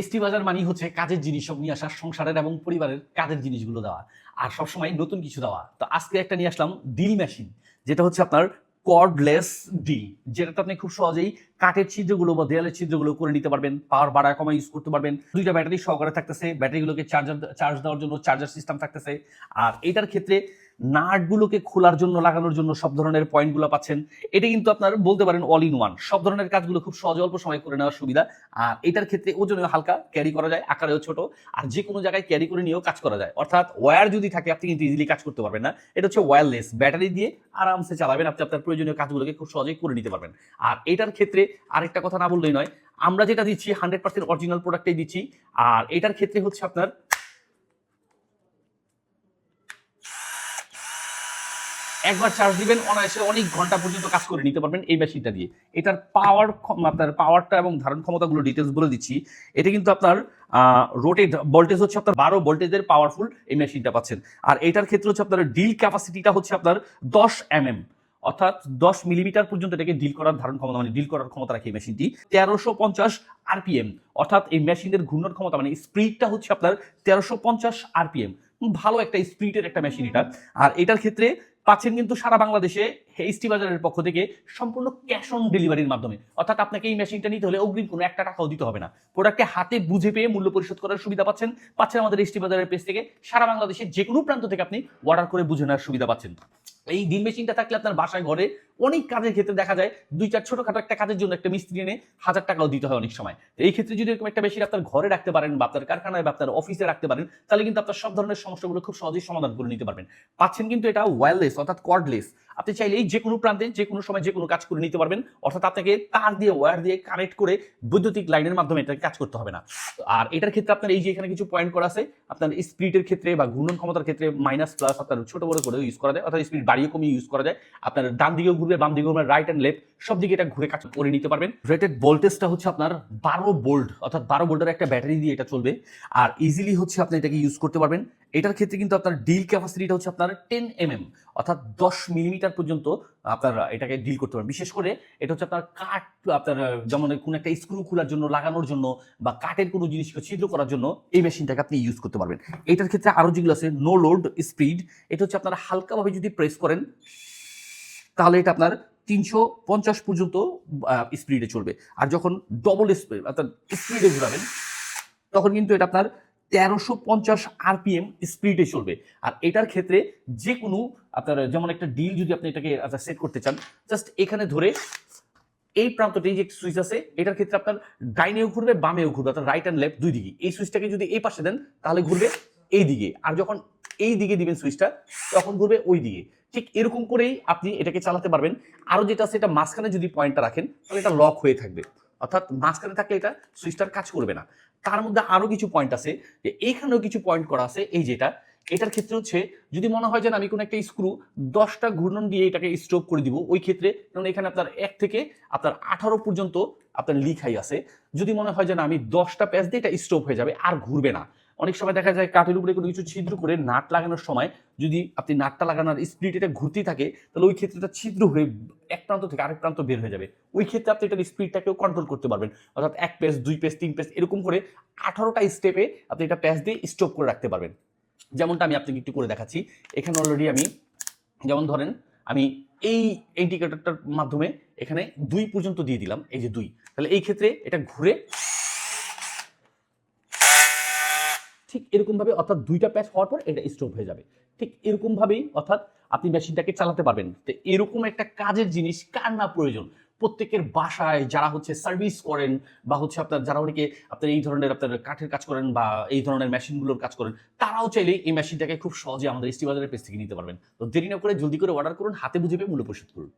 ST বাজার মানি হচ্ছে কাজের জিনিস সব নিয়ে আসা, সংসারের এবং পরিবারের কাজের জিনিসগুলো দেওয়া আর সবসময় নতুন কিছু দেওয়া। তো আজকে একটা নিয়ে আসলাম ডিল মেশিন যেটা হচ্ছে আপনার কর্ডলেস ডিল যেটাতে আপনি খুব সহজেই কাঠের ছিদ্রগুলো বা দেয়ালের ছিদ্রগুলো করে নিতে পারবেন পাওয়ার বাড়া কমা ইউজ করতে পারবেন, দুইটা ব্যাটারি সহকারে থাকতেছে ব্যাটারিগুলোকে চার্জার চার্জ দেওয়ার জন্য চার্জার সিস্টেম থাকতেছে। আর এটার ক্ষেত্রে নাটগুলোকে খোলার জন্য, লাগানোর জন্য সব ধরনের পয়েন্টগুলো পাচ্ছেন। এটা কিন্তু আপনার বলতে পারেন অল ইন ওয়ান সব ধরনের কাজগুলো খুব সহজে অল্প সময় করে নেওয়ার সুবিধা। আর এটার ক্ষেত্রে ওজনেও হালকা ক্যারি করা যায়, আকারেও ছোট। আর যে কোনো জায়গায় ক্যারি করে নিয়েও কাজ করা যায়। অর্থাৎ ওয়্যার যদি থাকে, আপনি কিন্তু ইজিলি কাজ করতে পারবেন না। এটা হচ্ছে ওয়্যারলেস ব্যাটারি দিয়ে আরামসে চালাবেন আপনি আপনার প্রয়োজনীয় কাজগুলোকে খুব সহজেই করে নিতে পারবেন। আর এটার ক্ষেত্রে আরেকটা কথা না বললেই নয়, আমরা যেটা দিচ্ছি হান্ড্রেড পার্সেন্ট অরিজিনাল প্রোডাক্টটাই দিচ্ছি। আর এটার ক্ষেত্রে হচ্ছে আপনার একবার চার্জ দিবেন, অনায়াসে অনেক ঘণ্টা পর্যন্ত কাজ করে নিতে পারবেন এই মেশিনটা দিয়ে। এটার পাওয়ার আপনার পাওয়ারটা এবং ধারণ ক্ষমতাগুলো ডিটেলস বলে দিচ্ছি। এটা কিন্তু আপনার রোটেট ভোল্টেজ হচ্ছে আপনার বারো ভোল্টেজের পাওয়ারফুল এই মেশিনটা পাচ্ছেন। আর এটার ক্ষেত্রে হচ্ছে আপনার ডিল ক্যাপাসিটিটা হচ্ছে আপনার দশ এমএম অর্থাৎ দশ মিলিমিটার পর্যন্ত এটাকে ডিল করার ধারণ ক্ষমতা মানে ডিল করার ক্ষমতা রাখে মেশিনটি তেরোশো পঞ্চাশ আরপিএম অর্থাৎ এই মেশিনের ঘূর্ণন ক্ষমতা মানে স্পিডটা হচ্ছে আপনার তেরোশো পঞ্চাশ আরপিএম ভালো একটা স্পিডের একটা মেশিন এটা আর এটার ক্ষেত্রে পাচ্ছেন কিন্তু সারা বাংলাদেশে এইচটি বাজারের পক্ষ থেকে সম্পূর্ণ ক্যাশ অন ডেলিভারির মাধ্যমে। অর্থাৎ আপনাকে এই মেশিনটা নিতে হলে অগ্রিম কোনো একটা টাকাও দিতে হবে না। প্রোডাক্টকে হাতে বুঝে পেয়ে মূল্য পরিশোধ করার সুবিধা পাচ্ছেন পাচ্ছেন আমাদের এইচটি বাজারের পেজ থেকে। সারা বাংলাদেশের যে কোনো প্রান্ত থেকে আপনি অর্ডার করে বুঝে নেওয়ার সুবিধা পাচ্ছেন। এই ডিল মেশিনটা থাকলে আপনার বাসায়, ঘরে অনেক কাজের ক্ষেত্রে দেখা যায় দুই চার ছোটখাটো একটা কাজের জন্য একটা মিস্ত্রি এনে হাজার টাকাও দিতে হয় অনেক সময়। এই ক্ষেত্রে যদি এরকম একটা মেশিন আপনার ঘরে রাখতে পারেন বা আপনার কারখানায় বা আপনার অফিসে রাখতে পারেন, তাহলে কিন্তু আপনার সব ধরনের সমস্যাগুলো খুব সহজেই সমাধান করে নিতে পারবেন। পাচ্ছেন কিন্তু এটা ওয়্যারলেস অর্থাৎ কর্ডলেস আপনি চাইলেই যে কোনো প্রান্তে যে কোনো সময় যে কোনো কাজ করে নিতে পারবেন। অর্থাৎ আপনাকে তার দিয়ে ওয়্যার দিয়ে কানেক্ট করে বৈদ্যুতিক লাইনের মাধ্যমে এটাকে কাজ করতে হবে না। আর এটার ক্ষেত্রে আপনার এই যে এখানে কিছু পয়েন্ট করা আছে, আপনার স্পিডের ক্ষেত্রে বা ঘূর্ণন ক্ষমতার ক্ষেত্রে মাইনাস প্লাস আপনার ছোট বড় করে ইউজ করা যায়, অর্থাৎ স্পিড বাড়িয়ে কমিয়ে ইউজ করা যায়। আপনার ডান দিকেও ঘুরবে, বাম দিকেও ঘুরবে রাইট অ্যান্ড লেফট সব দিকে এটা ঘুরে কাজ করে নিতে পারবেন। রেটেড ভোল্টেজটা হচ্ছে আপনার বারো বোল্ট অর্থাৎ বারো বোল্টের একটা ব্যাটারি দিয়ে এটা চলবে। আর ইজিলি হচ্ছে আপনি এটাকে ইউজ করতে পারবেন। এটার ক্ষেত্রে কিন্তু আপনার ডিল ক্যাপাসিটিটা হচ্ছে আপনার টেন এম এম অর্থাৎ দশ মিলিমিটার পর্যন্ত আপনার এটাকে ডিল করতে পারেন বিশেষ করে এটা হচ্ছে আপনার কাঠ, আপনার, যেমন কোনো একটা স্ক্রু খোলার জন্য, লাগানোর জন্য বা কাঠের কোনো জিনিসকে ছিদ্র করার জন্য এই মেশিনটাকে আপনি ইউজ করতে পারবেন। এটার ক্ষেত্রে আরও যেগুলো আছে নো লোড স্পিড এটা হচ্ছে আপনার হালকাভাবে যদি প্রেস করেন, তাহলে এটা আপনার তিনশো পঞ্চাশ পর্যন্ত স্পিডে চলবে। আর যখন ডবল স্পিড অর্থাৎ স্পিডে ঘুরাবেন, তখন কিন্তু এটা আপনার তেরোশো পঞ্চাশ আরপিএম স্পিডে চলবে। আর এটার ক্ষেত্রে যে কোনো আপনার, যেমন একটা ডিল যদি আপনি এটাকে সেট করতে চান জাস্ট এখানে ধরে এই প্রান্তটি যে সুইচ আছে, এটার ক্ষেত্রে আপনার ডাইনেও ঘুরবে, বামেও ঘুরবে, অর্থাৎ রাইট অ্যান্ড লেফট দুই দিকে। এই সুইচটাকে যদি এই পাশে দেন, তাহলে ঘুরবে এই দিকে। আর যখন এই দিকে দিবেন সুইচটা তখন ঘুরবে ওই দিকে। ঠিক এরকম করেই আপনি এটাকে চালাতে পারবেন। আরও যেটা আছে, এটা মাঝখানে যদি পয়েন্টটা রাখেন, তাহলে এটা লক হয়ে থাকবে। অর্থাৎ মাঝখানে থাকলে এটা সুইচটার কাজ করবে না। তার মধ্যে আরও কিছু পয়েন্ট আছে যে এইখানেও কিছু পয়েন্ট করা আছে, এই যেটা, এটার ক্ষেত্রে হচ্ছে যদি মনে হয় যে আমি কোনো একটা স্ক্রু দশটা ঘূর্ণন দিয়ে এটাকে স্ট্রোক করে দিব, ওই ক্ষেত্রে কারণ এখানে আপনার এক থেকে আপনার আঠারো পর্যন্ত আপনার লিখাই আছে। যদি মনে হয় যে আমি দশটা প্যাচ দিয়ে এটা স্ট্রোক হয়ে যাবে, আর ঘুরবে না। অনেক সময় দেখা যায় কাঠের উপরে কোনো কিছু ছিদ্র করে নাট লাগানোর সময় যদি আপনি নাটটা লাগানোর স্পিড এটা ঘুরতেই থাকে, তাহলে ওই ক্ষেত্রে এটা ছিদ্র হয়ে এক প্রান্ত থেকে আরেক প্রান্ত বের হয়ে যাবে। ওই ক্ষেত্রে আপনি এটার স্পিডটাকেও কন্ট্রোল করতে পারবেন। অর্থাৎ এক পেস দুই পেস তিন পেস এরকম করে আঠারোটা স্টেপে আপনি এটা প্যাচ দিয়ে স্টপ করে রাখতে পারবেন। যেমনটা আমি আপনাকে একটু করে দেখাচ্ছি। এখানে অলরেডি আমি, যেমন ধরেন আমি এই ইন্ডিকেটরটার মাধ্যমে এখানে দুই পর্যন্ত দিয়ে দিলাম, এই যে দুই। তাহলে এই ক্ষেত্রে এটা ঘুরে ঠিক এরকম ভাবে অর্থাৎ দুইটা প্যাচ হওয়ার পর এটা স্টপ হয়ে যাবে। ঠিক এরকম ভাবেই অর্থাৎ আপনি মেশিনটাকে চালাতে পারবেন। তো এরকম একটা কাজের জিনিস কার না প্রয়োজন? প্রত্যেকের বাসায় যারা হচ্ছে সার্ভিস করেন বা হচ্ছে আপনার যারা অনেকে আপনার এই ধরনের আপনার কাঠের কাজ করেন বা এই ধরনের মেশিনগুলোর কাজ করেন, তারাও চাইলে এই মেশিনটাকে খুব সহজে আমাদের এসটি বাজারের পেজ থেকে নিতে পারবেন। তো দেরি না করে জলদি করে অর্ডার করুন, হাতে বুঝে পেয়ে মূল্য পরিশোধ করুন।